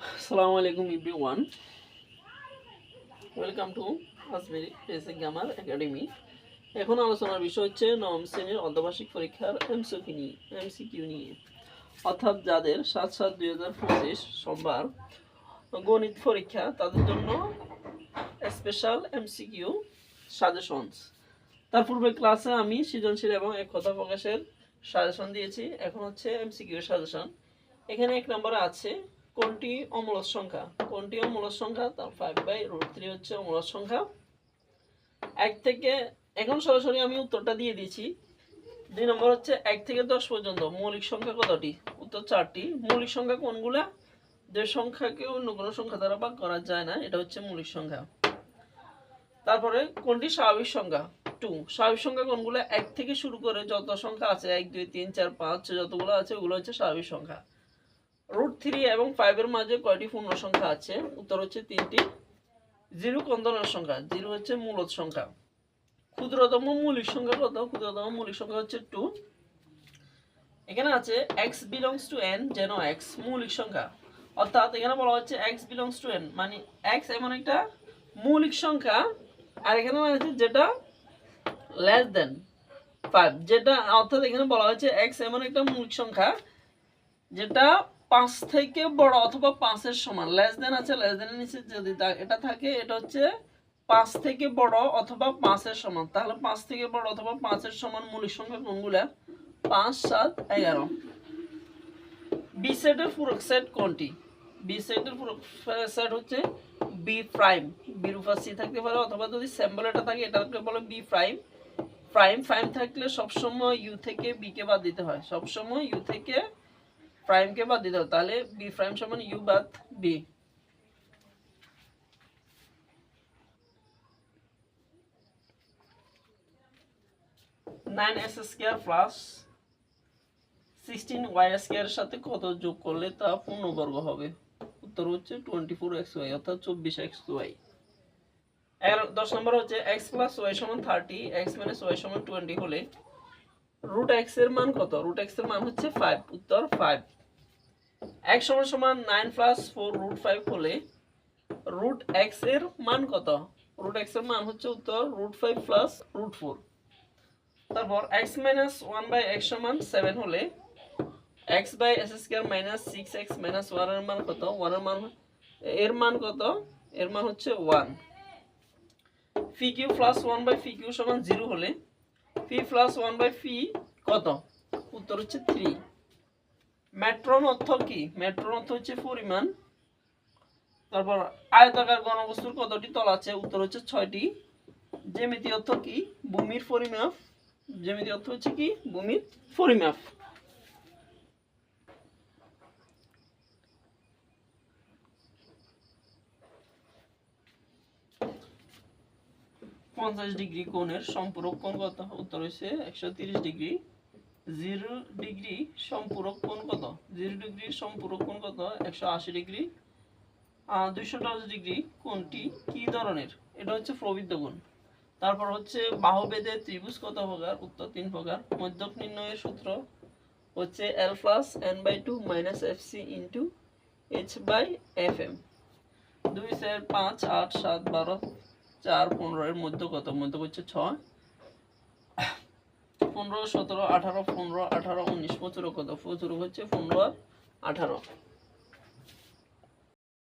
আসসালামু আলাইকুম everyone. Welcome to আসমেরি বেসিক গ্রামার একাডেমি এখন আলোচনার বিষয় হচ্ছে নবম শ্রেণির অর্ধবার্ষিক পরীক্ষার এমসিকিউ নিয়ে এমসিকিউ নিয়ে। অর্থাৎ যাদের সাত সাত দুই সোমবার গণিত পরীক্ষা, তাদের জন্য স্পেশাল এমসিকিউ সাজেশনস তার পূর্বে ক্লাসে আমি সৃজনশীল এবং এক কথা প্রকাশের সাজেশন দিয়েছি। এখন হচ্ছে এমসিকিউ সাজেশন এখানে এক নম্বরে আছে কোনটি অমূলক সংখ্যা? কোনটি অমূলক সংখ্যা? তার ফাইভ বাই রুট থ্রি হচ্ছে অমূলক সংখ্যা। এক থেকে, এখন সরাসরি আমি উত্তরটা দিয়ে দিয়েছি। দুই নম্বর হচ্ছে এক থেকে দশ পর্যন্ত মৌলিক সংখ্যা কতটি? উত্তর চারটি। মৌলিক সংখ্যা কোনগুলা? যে সংখ্যাকে অন্য কোনো সংখ্যা দ্বারা ভাগ করা যায় না, এটা হচ্ছে মৌলিক সংখ্যা। তারপরে কোনটি স্বাভাবিক সংখ্যা? টু স্বাভাবিক সংখ্যা কোনগুলো? এক থেকে শুরু করে যত সংখ্যা আছে, এক, দুই, তিন, চার, পাঁচ, যতগুলো আছে, ওগুলো হচ্ছে স্বাভাবিক সংখ্যা। রুট থ্রি এবং ফাইভের মাঝে কয়টি পূর্ণ সংখ্যা আছে? উত্তর হচ্ছে তিনটি। জিরো কোন ধরনের সংখ্যা, জিরো হচ্ছে মূলত সংখ্যা। ক্ষুদ্রতম মৌলিক সংখ্যা কত? ক্ষুদ্রতম মৌলিক সংখ্যা হচ্ছে টু এখানে আছে এক্স বিলংস টু এন যেন এক্স মৌলিক সংখ্যা। অর্থাৎ এখানে বলা হচ্ছে এক্স বিলংস টু এন মানে এক্স এমন একটা মৌলিক সংখ্যা, আর এখানে হচ্ছে যেটা লেস দেন ফাইভ যেটা অর্থাৎ এখানে বলা হচ্ছে এক্স এমন একটা মৌলিক সংখ্যা, যেটা পাঁচ থেকে বড় অথবা পাঁচের সমান। লেস দেন আছে লেস দেনের নিচে যদি এটা থাকে, এটা হচ্ছে পাঁচ থেকে বড় অথবা পাঁচের সমান। তাহলে পাঁচ থেকে বড় অথবা পাঁচের সমান মৌলিক সংখ্যা কোনগুলা? পাঁচ, সাত, এগারো। বি সেটের পূরক সেট কোনটি? বি সেটের পূরক সেট হচ্ছে বি প্রাইম বি রূপা সি থাকতে পারে, অথবা যদি স্যাম্পল এটা থাকে এটাকে বলে বি প্রাইম প্রাইম প্রাইম থাকলে সবসময় ইউ থেকে বি কে বাদ দিতে হয়। সবসময় ইউ থেকে প্রাইমকে বাদ দিতে হবে তাহলে বি প্রাইম সমান ইউ বাদ B nine S square plus sixteen Y স্কোয়ারের সাথে কত যোগ করলে তা পূর্ণবর্গ হবে? উত্তর হচ্ছে টোয়েন্টি ফোর এক্স ওয়াই অর্থাৎ চব্বিশ এক্স ওয়াই দশ নম্বর হচ্ছে এক্স প্লাস ওয়াই সমান থার্টি এক্স মাইনাস ওয়াই সমান টোয়েন্টি হলে রুট এক্সের মান কত? রুট এক্সের মান হচ্ছে ফাইভ উত্তর ফাইভ এক সমান সমান nine plus four root five হলে রুট এক্সের মান কত? রুট এক্সের মান হচ্ছে উত্তর root five plus root four তারপর X minus one by X সমান সেভেন হলে X by S square minus six X minus ওয়ানের মান কত? ওয়ানের মান এর মান কত? এর মান হচ্ছে one phi Q plus one by phi Q সমান জিরো হলে phi plus one by phi কত? উত্তর হচ্ছে থ্রি মেট্রন অর্থ কি? মেট্রন অর্থ হচ্ছে পরিমাণ। তারপর আয়তাকার ঘনবস্তুর কতটি তল আছে? উত্তর হচ্ছে ছয়টি। জ্যামিতি অর্থ কি? ভূমির পরিমাপ। জ্যামিতি অর্থ হচ্ছে কি? ভূমির পরিমাপ। পঞ্চাশ ডিগ্রি কোণের সম্পূরক কোণ কত? উত্তর হচ্ছে একশো ডিগ্রি। জিরো ডিগ্রি সম্পূরক কোণ কত? জিরো ডিগ্রি সম্পূরক কোণ কত? একশো আশি ডিগ্রি। দুইশো দশ ডিগ্রি কোণটি কি ধরনের? এটা হচ্ছে প্রবৃদ্ধ কোণ। তারপর হচ্ছে বাহুবেদে ত্রিভুজ কত প্রকার? উত্তর তিন প্রকার। মধ্যক নির্ণয়ের সূত্র হচ্ছে L plus N by two minus F C into H by F M দুই চার পাঁচ আট সাত বারো চার পনেরো এর মধ্যে কত? মধ্যে হচ্ছে ছয়। পনেরো সতেরো আঠারো পনেরো আঠারো উনিশ পঁচিরো কত পঁচিরো হচ্ছে পনেরো আঠারো।